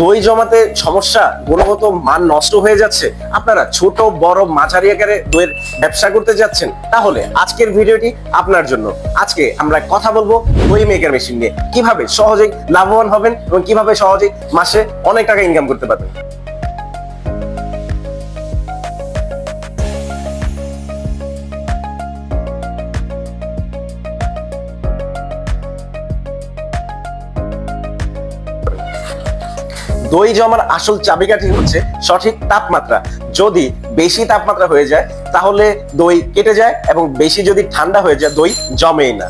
দই জমাতে সমস্যা, গুণগত মান নষ্ট হয়ে যাচ্ছে। আপনারা ছোট, বড়, মাঝারি আকারে দইয়ের ব্যবসা করতে যাচ্ছেন। তাহলে আজকের ভিডিওটি আপনার জন্য। আজকে আমরা কথা বলব দই মেকার মেশিন নিয়ে। কীভাবে সহজেই লাভবান হবেন এবং কীভাবে সহজেই মাসে অনেক টাকা ইনকাম করতে পারবেন। দই জমার আসল চাবিকাঠি হচ্ছে সঠিক তাপমাত্রা। যদি বেশি তাপমাত্রা হয়ে যায়, তাহলে দই কেটে যায় এবং বেশি যদি ঠান্ডা হয়ে যায়, দই জমেই না।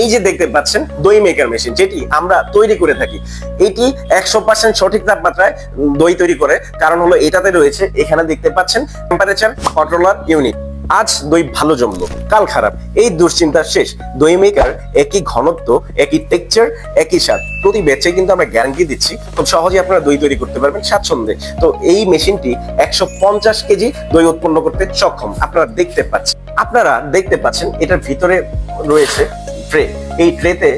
এই যে দেখতে পাচ্ছেন, দই মেকার মেশিন যেটি আমরা তৈরি করে থাকি, এটি একশো পার্সেন্ট সঠিক তাপমাত্রায় দই তৈরি করে। কারণ হলো এটাতে রয়েছে, এখানে দেখতে পাচ্ছেন টেম্পারেচার কন্ট্রোলার ইউনিট আজ দই ভালো জমলো, কাল খারাপ। এই দুশ্চিন্তা শেষ। দই মেকার একই ঘনত্ব, একই টেক্সচার একই স্বাদ। প্রতি ব্যাচে কিন্তু আমরা গ্যারান্টি দিচ্ছি, খুব সহজে আপনারা দই তৈরি করতে পারবেন স্বাচ্ছন্দ্যে। তো এই মেশিনটি একশো পঞ্চাশ কেজি দই উৎপন্ন করতে সক্ষম। আপনারা দেখতে পাচ্ছেন, আপনারা দেখতে পাচ্ছেন, এটার ভিতরে রয়েছে ট্রে এই ট্রেতে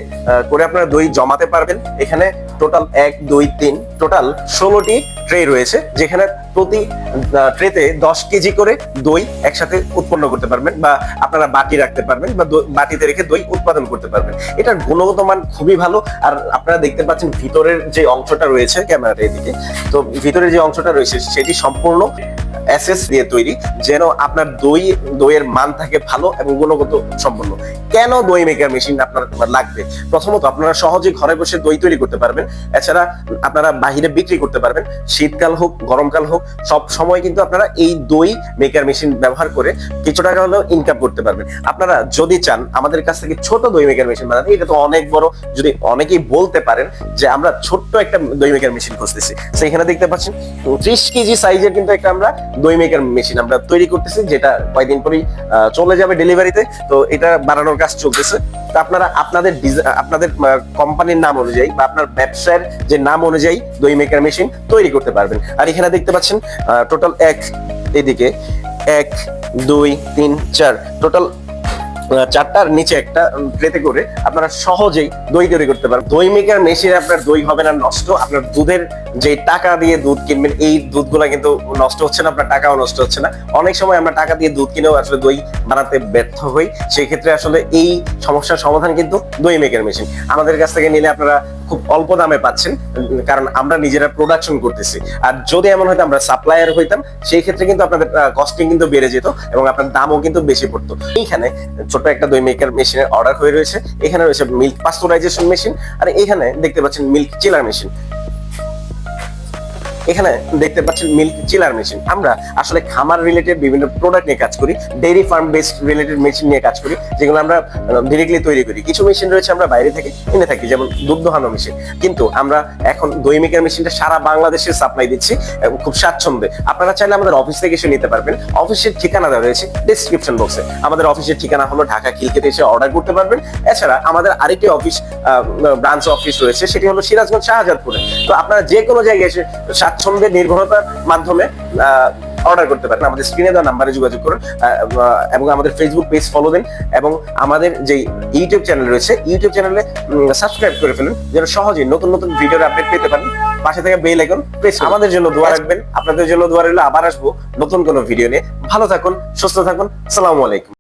করে আপনারা দই জমাতে পারবেন। এখানে টোটাল এক, দুই, তিন টোটাল ষোলোটি ট্রে রয়েছে, যেখানে প্রতি ট্রেতে দশ কেজি করে দই একসাথে উৎপন্ন করতে পারবেন বা আপনারা বাটি রাখতে পারবেন বা বাটিতে রেখে দই উৎপাদন করতে পারবেন। এটার গুণগত মান খুবই ভালো। আর আপনারা দেখতে পাচ্ছেন ভিতরের যে অংশটা রয়েছে ক্যামেরাটা এদিকে, তো ভিতরের যে অংশটা রয়েছে সেটি সম্পূর্ণ এসএস দিয়ে তৈরি যেন আপনার দই, দইয়ের মান থাকে ভালো এবং গুণগত সম্পন্ন। কেন দই মেকার মেশিন আপনার লাগবে? প্রথমত আপনারা সহজে ঘরে বসে দই তৈরি করতে পারবেন। এছাড়া আপনারা বাহিরে বিক্রি করতে পারবেন। শীতকাল হোক, গরমকাল হোক, সব সময় কিন্তু আপনারা এই দই মেকার মেশিন ব্যবহার করে কিছু টাকা হলেও ইনকাম করতে পারবেন। আপনারা যদি চান আমাদের কাছ থেকে ছোট দই মেকার মেশিন বানাতে, এটা তো অনেক বড়, যদি অনেকেই বলতে পারেন যে আমরা ছোট্ট একটা দই মেকার মেশিন খুঁজতেছি। সেখানে দেখতে পাচ্ছেন ত্রিশ কেজি সাইজের কিন্তু একটা আমরা দই মেকার মেশিন আমরা তৈরি করতেছি, যেটা কয়েকদিন পরেই চলে যাবে ডেলিভারিতে তো। এটা বাড়ানোর কাজ চলতেছে। তো আপনারা আপনাদের আপনাদের কোম্পানির নাম অনুযায়ী বা আপনার ব্যবসার যে নাম অনুযায়ী দই মেকার মেশিন তৈরি করতে পারবেন। আর এখানে দেখতে পাচ্ছেন টোটাল এক, এদিকে এক, দুই, তিন, চার। টোটাল চারটার নিচে একটা ট্রেতে করে আপনারা সহজেই দই তৈরি করতে পারেন দই মেকার মেশিনে আপনার দই হবে না, নষ্ট। আপনার দুধের যে টাকা দিয়ে দুধ কিনবেন, এই দুধগুলা কিন্তু নষ্ট হচ্ছে না, আপনার টাকাও নষ্ট হচ্ছে না। অনেক সময় আমরা টাকা দিয়ে দুধ কিনেও আসলে দই বানাতে ব্যর্থ হই। সেক্ষেত্রে আসলে এই সমস্যার সমাধান কিন্তু দই মেকার মেশিন আমাদের কাছ থেকে নিলে আপনারা খুব অল্প দামে পাচ্ছেন, কারণ আমরা নিজেরা প্রোডাকশন করতেছি। আর যদি এমন হয়তো আমরা সাপ্লায়ার হইতাম, সেই ক্ষেত্রে কিন্তু আপনাদের কস্টিং কিন্তু বেড়ে যেত এবং আপনার দামও কিন্তু বেশি পড়তো। এইখানে ছোট একটা দই মেকার মেশিনের অর্ডার হয়ে রয়েছে। এখানে রয়েছে মিল্ক পাস্টুরাইজেশন মেশিন আর এখানে দেখতে পাচ্ছেন মিল্ক চিলার মেশিন এখানে দেখতে পাচ্ছেন মিল্ক চিলার মেশিন আমরা আসলে খামার রিলেটেড বিভিন্ন প্রোডাক্ট নিয়ে কাজ করি dairy farm based related machine নিয়ে কাজ করি, যেগুলো আমরা ডিরেক্টলি তৈরি করি। কিছু মেশিন রয়েছে আমরা বাইরে থেকে কিনে থাকি, যেমন দুধ দোহানো মেশিন কিন্তু আমরা এখন দই মেকার মেশিনটা সারা বাংলাদেশে সাপ্লাই দিচ্ছি খুব স্বাচ্ছন্দ্যে। আপনারা চাইলে আমাদের অফিস থেকে এসে নিতে পারবেন। অফিসের ঠিকানা দেওয়া রয়েছে ডিসক্রিপশন বক্সে আমাদের অফিসের ঠিকানা হলো ঢাকা খিলকেতে এসে অর্ডার করতে পারবেন। এছাড়া আমাদের আরেকটি অফিস ব্রাঞ্চ অফিস রয়েছে, সেটি হলো সিরাজগঞ্জ শাহজাদপুরে। তো আপনারা যে কোনো জায়গায় এসে স্বাচ্ছন্দ্যের নির্ভরতার মাধ্যমে অর্ডার করতে পারেন। আমাদের স্ক্রিনে দেওয়া নাম্বারে যোগাযোগ করুন এবং আমাদের ফেসবুক পেজ ফলো দেন এবং আমাদের যে ইউটিউব চ্যানেল রয়েছে ইউটিউব চ্যানেলে সাবস্ক্রাইব করে ফেলুন যেন সহজেই নতুন নতুন ভিডিওর আপডেট পেতে পারেন। পাশে থেকে বেল আইকন প্রেস আমাদের জন্য দোয়া রাখবেন। আপনাদের জন্য দোয়া রইল আবার আসব নতুন কোনো ভিডিও নিয়ে। ভালো থাকুন সুস্থ থাকুন। আসসালামু আলাইকুম।